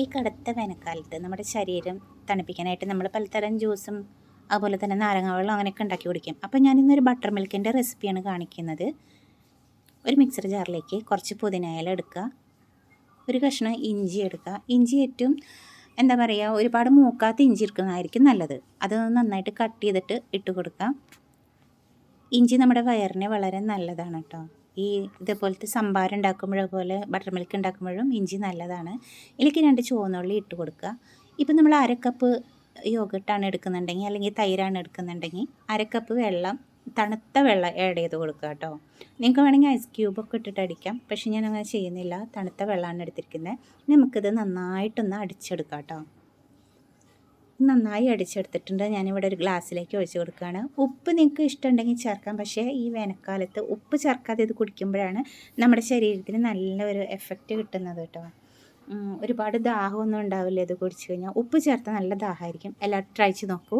ഈ കടുത്ത വേനൽക്കാലത്ത് നമ്മുടെ ശരീരം തണുപ്പിക്കാനായിട്ട് നമ്മൾ പലതരം ജ്യൂസും അതുപോലെ തന്നെ നാരങ്ങാവെള്ളം അങ്ങനെയൊക്കെ ഉണ്ടാക്കി കുടിക്കും. അപ്പോൾ ഞാനിന്നൊരു ബട്ടർ മിൽക്കിന്റെ റെസിപ്പിയാണ് കാണിക്കുന്നത്. ഒരു മിക്സർ ജാറിലേക്ക് കുറച്ച് പുതിനയില എടുക്കുക. ഒരു കഷ്ണം ഇഞ്ചി എടുക്കുക. ഇഞ്ചി ഏറ്റവും എന്താ പറയുക ഒരുപാട് മൂക്കാത്ത ഇഞ്ചി എടുക്കുന്നതായിരിക്കും നല്ലത്. അത് നന്നായിട്ട് കട്ട് ചെയ്തിട്ട് ഇട്ട് കൊടുക്കാം ഇഞ്ചി നമ്മുടെ വയറിന് വളരെ നല്ലതാണ് കേട്ടോ. ഈ ഇതേപോലത്തെ സംഭാരം ഉണ്ടാക്കുമ്പോഴോ പോലെ ബട്ടർ മിൽക്ക് ഉണ്ടാക്കുമ്പോഴും ഇഞ്ചി നല്ലതാണ്. ഇതിലേക്ക് രണ്ട് ചുവന്നുള്ളി ഇട്ട് കൊടുക്കുക. ഇപ്പം നമ്മൾ അരക്കപ്പ് യോഗട്ടാണ് എടുക്കുന്നുണ്ടെങ്കിൽ അല്ലെങ്കിൽ തൈരാണ് എടുക്കുന്നുണ്ടെങ്കിൽ അരക്കപ്പ് വെള്ളം തണുത്ത വെള്ളം ആഡ് ചെയ്ത് കൊടുക്കുക കേട്ടോ. നിങ്ങൾക്ക് വേണമെങ്കിൽ ഐസ് ക്യൂബൊക്കെ ഇട്ടിട്ട് അടിക്കാം. പക്ഷേ ഞാൻ അങ്ങനെ ചെയ്യുന്നില്ല. തണുത്ത വെള്ളമാണ് എടുത്തിരിക്കുന്നത്. നമുക്കിത് നന്നായിട്ടൊന്ന് അടിച്ചെടുക്കാം കേട്ടോ. നന്നായി അടിച്ചെടുത്തിട്ടുണ്ട്. ഞാനിവിടെ ഒരു ഗ്ലാസ്സിലേക്ക് ഒഴിച്ചു കൊടുക്കുകയാണ്. ഉപ്പ് നിങ്ങൾക്ക് ഇഷ്ടമുണ്ടെങ്കിൽ ചേർക്കാം. പക്ഷേ ഈ വേനൽക്കാലത്ത് ഉപ്പ് ചേർക്കാതെ ഇത് കുടിക്കുമ്പോഴാണ് നമ്മുടെ ശരീരത്തിന് നല്ലൊരു എഫക്റ്റ് കിട്ടുന്നത് കേട്ടോ. ഒരുപാട് ദാഹമൊന്നും ഉണ്ടാവില്ല ഇത് കുടിച്ചു കഴിഞ്ഞാൽ. ഉപ്പ് ചേർത്താൽ നല്ല ദാഹമായിരിക്കും. എല്ലാവരും ട്രൈ ചെയ്ത് നോക്കൂ.